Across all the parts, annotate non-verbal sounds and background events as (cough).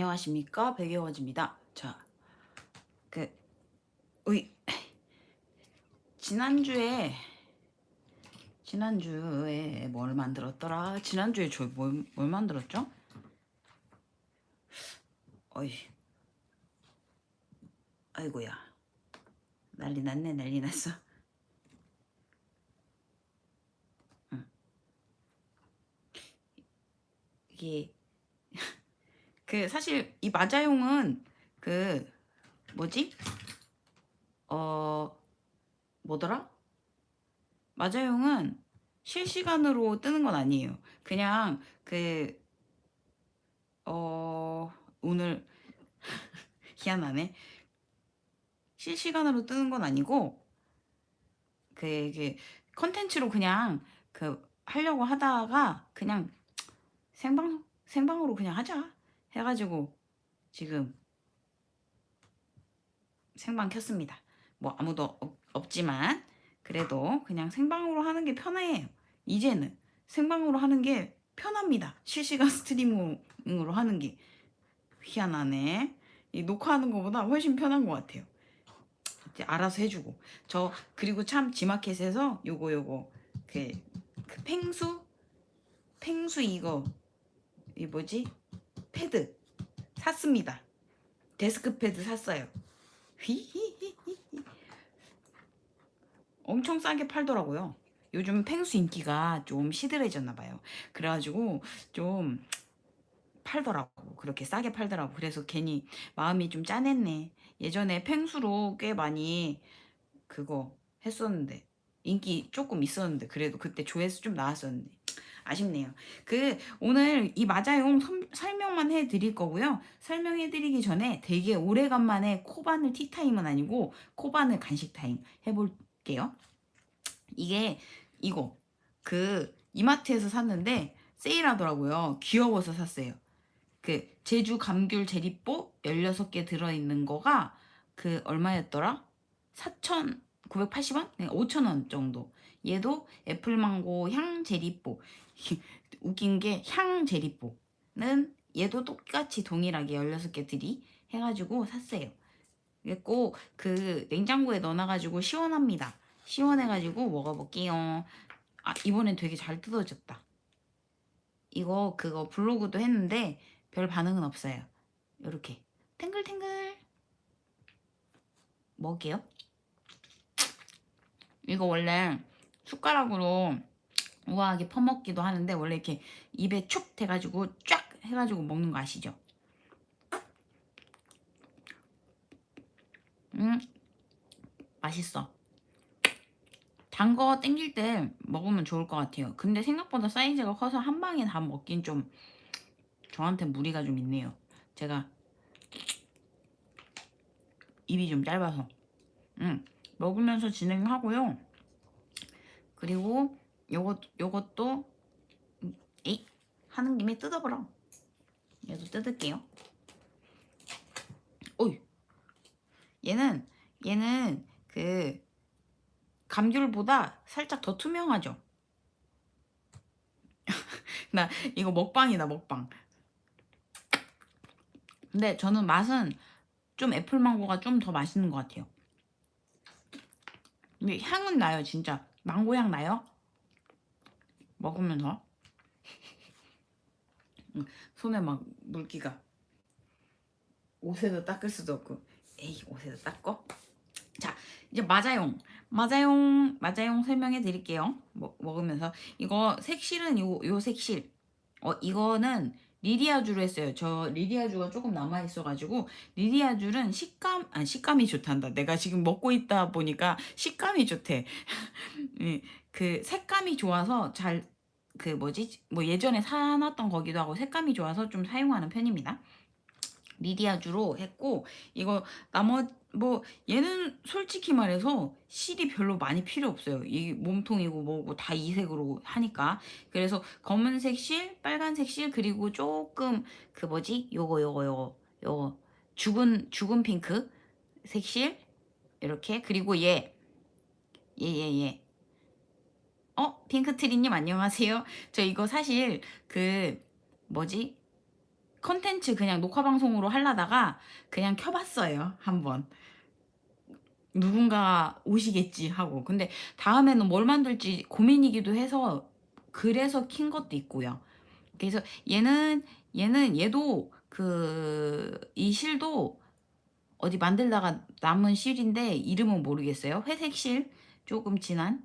안녕하십니까 백여워즈입니다. 자, 그 우리 지난주에 지난주에 뭘 만들었더라? 지난주에 저뭘 뭘 만들었죠? 어이, 아이고야, 난리 났네, 난리 났어. 응. 이게 그 사실 이 마자용은 그 뭐지? 어 뭐더라? 마자용은 실시간으로 뜨는 건 아니에요. 그냥 그 어 오늘 (laughs) 희한하네. 실시간으로 뜨는 건 아니고 그 이게 컨텐츠로 그냥 그 하려고 하다가 그냥 생방 생방으로 그냥 하자 해가지고 지금 생방 켰습니다. 뭐 아무도 없, 없지만 그래도 그냥 생방으로 하는 게 편해요. 이제는 생방으로 하는 게 편합니다. 실시간 (laughs) 스트리밍으로 하는 게 희한하네. 이 녹화하는 것보다 훨씬 편한 것 같아요. 이제 알아서 해주고 저 그리고 참 지마켓에서 요거 요거 그, 그 팽수 팽수 이거 이 뭐지 패드 샀습니다. 데스크 패드 샀어요. 휘히히히. 엄청 싸게 팔더라고요. 요즘 펭수 인기가 좀 시들해졌나 봐요. 그래가지고 좀 팔더라고. 그렇게 싸게 팔더라고. 그래서 괜히 마음이 좀 짠했네. 예전에 펭수로 꽤 많이 그거 했었는데 인기 조금 있었는데 그래도 그때 조회수 좀 나왔었는데 아쉽네요. 그 오늘 이 선- 설명만 해드릴 거고요. 설명해드리기 전에 되게 오래간만에 코바늘 티타임은 아니고 코바늘 간식 타임 해볼게요. 이게 이거 그 이마트에서 샀는데 세일하더라고요. 귀여워서 샀어요. 그 제주 감귤 제리뽀 16개 들어있는 거가 그 얼마였더라? 4,980원? 5,000원 정도. 얘도 애플망고 향 제리뽀. (laughs) 웃긴 게 향 제리뽀는 얘도 똑같이 동일하게 16개 들이 해가지고 샀어요. 그리고 그 냉장고에 넣어놔가지고 시원합니다. 시원해가지고 먹어볼게요. 아 이번엔 되게 잘 뜯어졌다. 이거 그거 블로그도 했는데 별 반응은 없어요. 요렇게 탱글탱글 먹게요. 이거 원래 숟가락으로 우아하게 퍼먹기도 하는데 원래 이렇게 입에 촉 돼가지고 쫙 해가지고 먹는 거 아시죠? 음 맛있어. 단 거 땡길 때 먹으면 좋을 것 같아요. 근데 생각보다 사이즈가 커서 한 방에 다 먹긴 좀 저한테 무리가 좀 있네요. 제가 입이 좀 짧아서. 음, 먹으면서 진행하고요. 그리고 요것 요것도 음, 에이 하는 김에 뜯어보라. 얘도 뜯을게요. 오이. 얘는 얘는 그 감귤보다 살짝 더 투명하죠. (laughs) 나 이거 먹방이다 먹방. 근데 저는 맛은 좀 애플망고가 좀 더 맛있는 것 같아요. 근데 향은 나요 진짜 망고 향 나요. 먹으면서 음, 손에 막 물기가. 옷에도 닦을 수도 없고. 에이 옷에도 닦어? 자 이제 마자용. 마자용 마자용 설명해 드릴게요. 먹, 먹으면서. 이거 색실은 요, 요 색실. 어 이거는 리리아주로 했어요. 저 리리아주가 조금 남아 있어 가지고 리리아주는 식감 아 식감이 좋단다. 내가 지금 먹고 있다 보니까 식감이 좋대. (laughs) 예, 그 색감이 좋아서 잘 그 뭐지? 뭐 예전에 사놨던 거기도 하고 색감이 좋아서 좀 사용하는 편입니다. 리디아주로 했고 이거 나머 뭐 얘는 솔직히 말해서 실이 별로 많이 필요 없어요. 이 몸통이고 뭐고 다 이색으로 하니까. 그래서 검은색 실, 빨간색 실 그리고 조금 그 뭐지? 요거 요거 요거 요거. 죽은 죽은 핑크 색실? 이렇게. 그리고 얘. 얘 얘 얘. 어 핑크트리님 안녕하세요. 저 이거 사실 그 뭐지? 컨텐츠 그냥 녹화 방송으로 하려다가 그냥 켜봤어요 한번. 누군가 오시겠지 하고. 근데 다음에는 뭘 만들지 고민이기도 해서 그래서 킨 것도 있고요. 그래서 얘는 얘는 얘도 그 이 실도 어디 만들다가 남은 실인데 이름은 모르겠어요. 회색 실? 조금 진한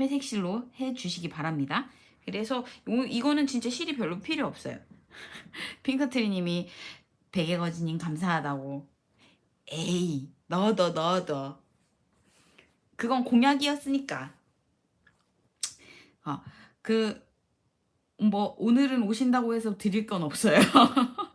회색 실로 해 주시기 바랍니다. 그래서 요, 이거는 진짜 실이 별로 필요 없어요. (laughs) 핑크트리님이 베개거지님 감사하다고. 에이 너도 너도 그건 공약이었으니까. 어 그 뭐 오늘은 오신다고 해서 드릴 건 없어요 (laughs)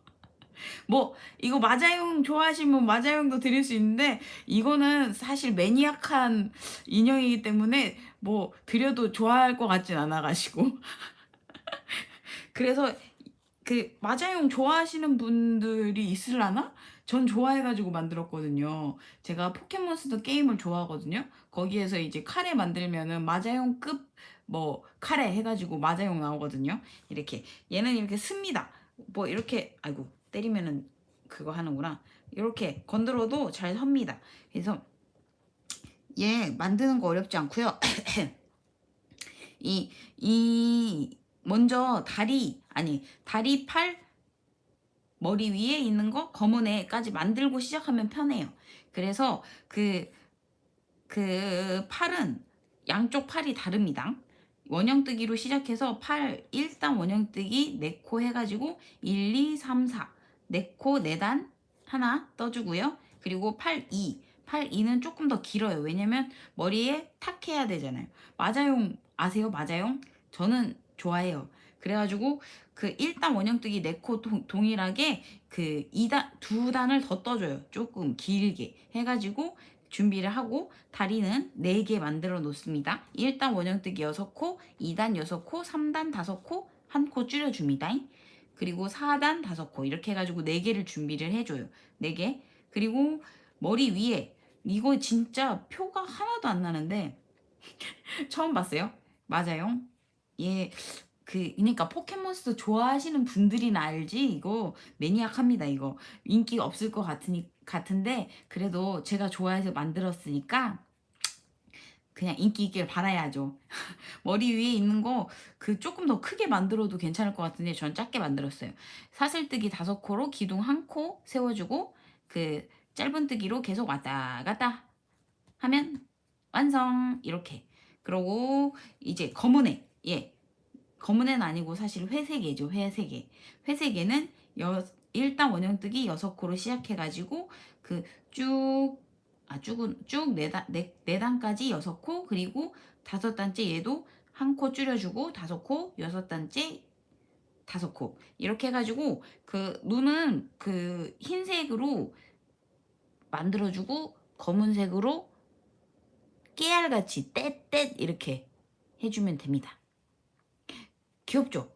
뭐 이거 마자용 좋아하시면 마자용도 드릴 수 있는데 이거는 사실 매니악한 인형이기 때문에 뭐 드려도 좋아할 것 같진 않아 가지고 (laughs) 그래서 그 마자용 좋아하시는 분들이 있을라나? 전 좋아해가지고 만들었거든요. 제가 포켓몬스터 게임을 좋아하거든요. 거기에서 이제 카레 만들면은 마자용급 뭐 카레 해가지고 마자용 나오거든요. 이렇게 얘는 이렇게 씁니다. 뭐 이렇게 아이고 때리면은 그거 하는구나. 이렇게 건드려도 잘 섭니다. 그래서 얘 만드는 거 어렵지 않고요. (clears throat) 이, 이, 먼저 다리, 아니, 다리, 팔, 머리 위에 있는 거 검은 애까지 만들고 시작하면 편해요. 그래서 그, 그 팔은 양쪽 팔이 다릅니다. 원형뜨기로 시작해서 팔 1단 원형뜨기 4코 해가지고 1, 2, 3, 4 4코 4단 하나 떠주고요. 그리고 팔 2, 팔 2는 조금 더 길어요. 왜냐면 머리에 탁 해야 되잖아요. 마자용 아세요? 마자용? 저는 좋아해요. 그래가지고 그 1단 원형뜨기 4코 동일하게 그 2단, 두 단을 더 떠줘요. 조금 길게 해가지고 준비를 하고 다리는 4개 만들어 놓습니다. 1단 원형뜨기 6코, 2단 6코, 3단 5코, 1코 줄여줍니다. 그리고 4단 5코 이렇게 해가지고 4개를 준비를 해줘요. 4개. 그리고 머리 위에 이거 진짜 표가 하나도 안 나는데 (laughs) 처음 봤어요. 맞아요. 얘그 그러니까 포켓몬스터 좋아하시는 분들이나 알지 이거 매니악합니다 이거 인기 없을 것 같으니 같은데 그래도 제가 좋아해서 만들었으니까 그냥 인기 있길 바라야죠. (laughs) 머리 위에 있는 거 그 조금 더 크게 만들어도 괜찮을 것 같은데 전 작게 만들었어요. 사슬뜨기 다섯 코로 기둥 한 코 세워주고 그 짧은뜨기로 계속 왔다 갔다 하면 완성 이렇게. 그러고 이제 검은 애 예 검은 애는 아니고 사실 회색 애죠 회색 애. 회색 애는 여, 일단 원형뜨기 여섯 코로 시작해가지고 그 쭉 아 쭉은 쭉 네단 네, 네 단까지 여섯 코 그리고 다섯 단째 얘도 한 코 줄여주고 다섯 코 여섯 단째 다섯 코 이렇게 해가지고 그 눈은 그 흰색으로 만들어주고 검은색으로 깨알같이 떼떼 이렇게 해주면 됩니다. 귀엽죠?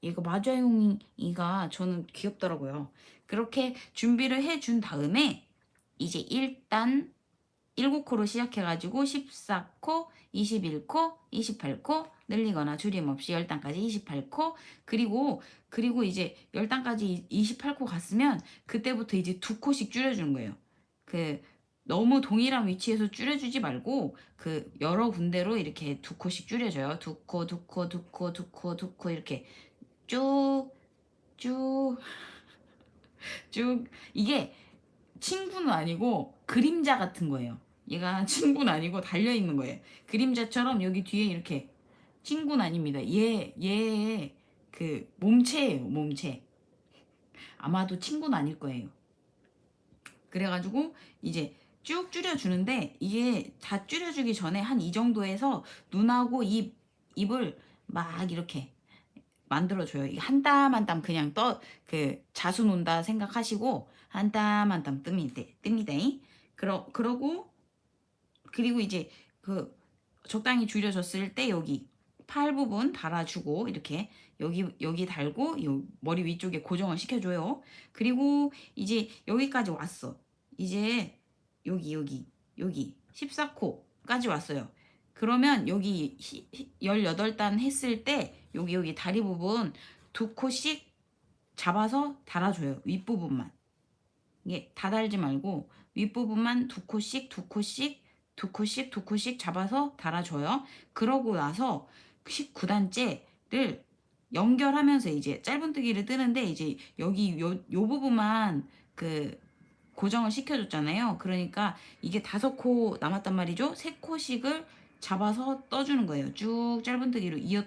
이거 마자용이가 저는 귀엽더라고요. 그렇게 준비를 해준 다음에 이제 일단 7코로 시작해가지고 14코, 21코, 28코 늘리거나 줄임 없이 10단까지 28코 그리고 그리고 이제 10단까지 28코 갔으면 그때부터 이제 두 코씩 줄여주는 거예요. 그 너무 동일한 위치에서 줄여주지 말고 그 여러 군데로 이렇게 두 코씩 줄여줘요. 두 코, 두 코, 두 코, 두 코, 두 코 이렇게 쭉, 쭉, (laughs) 쭉 이게 친구는 아니고 그림자 같은 거예요. 얘가 (laughs) 친구는 아니고 달려 있는 거예요. 그림자처럼 여기 뒤에 이렇게 친구는 아닙니다. 얘, 얘그 몸체예요. 몸체. 아마도 친구는 아닐 거예요. 그래가지고 이제 쭉 줄여주는데 이게 다 줄여주기 전에 한 이 정도에서 눈하고 입 입을 막 이렇게 만들어줘요. 이게 한땀 한 땀 그냥 떠 그 자수 논다 생각하시고 한 땀 한 땀 뜹니다. 뜹니다. 그러 그러고 그리고 이제 그 적당히 줄여졌을 때 여기 팔 부분 달아주고 이렇게 여기 여기 달고 요 머리 위쪽에 고정을 시켜줘요. 그리고 이제 여기까지 왔어. 이제 여기 여기 여기 14코까지 왔어요. 그러면 여기 18단 했을 때 여기 여기 다리 부분 두 코씩 잡아서 달아줘요. 윗부분만. 이게 다 달지 말고 윗부분만 두 코씩 두 코씩 두 코씩 두 코씩 잡아서 달아줘요. 그러고 나서 19단째를 연결하면서 이제 짧은뜨기를 뜨는데 이제 여기 요, 요 부분만 그 고정을 시켜줬잖아요. 그러니까 이게 다섯 코 남았단 말이죠. 세 코씩을 잡아서 떠주는 거예요. 쭉 짧은뜨기로 이어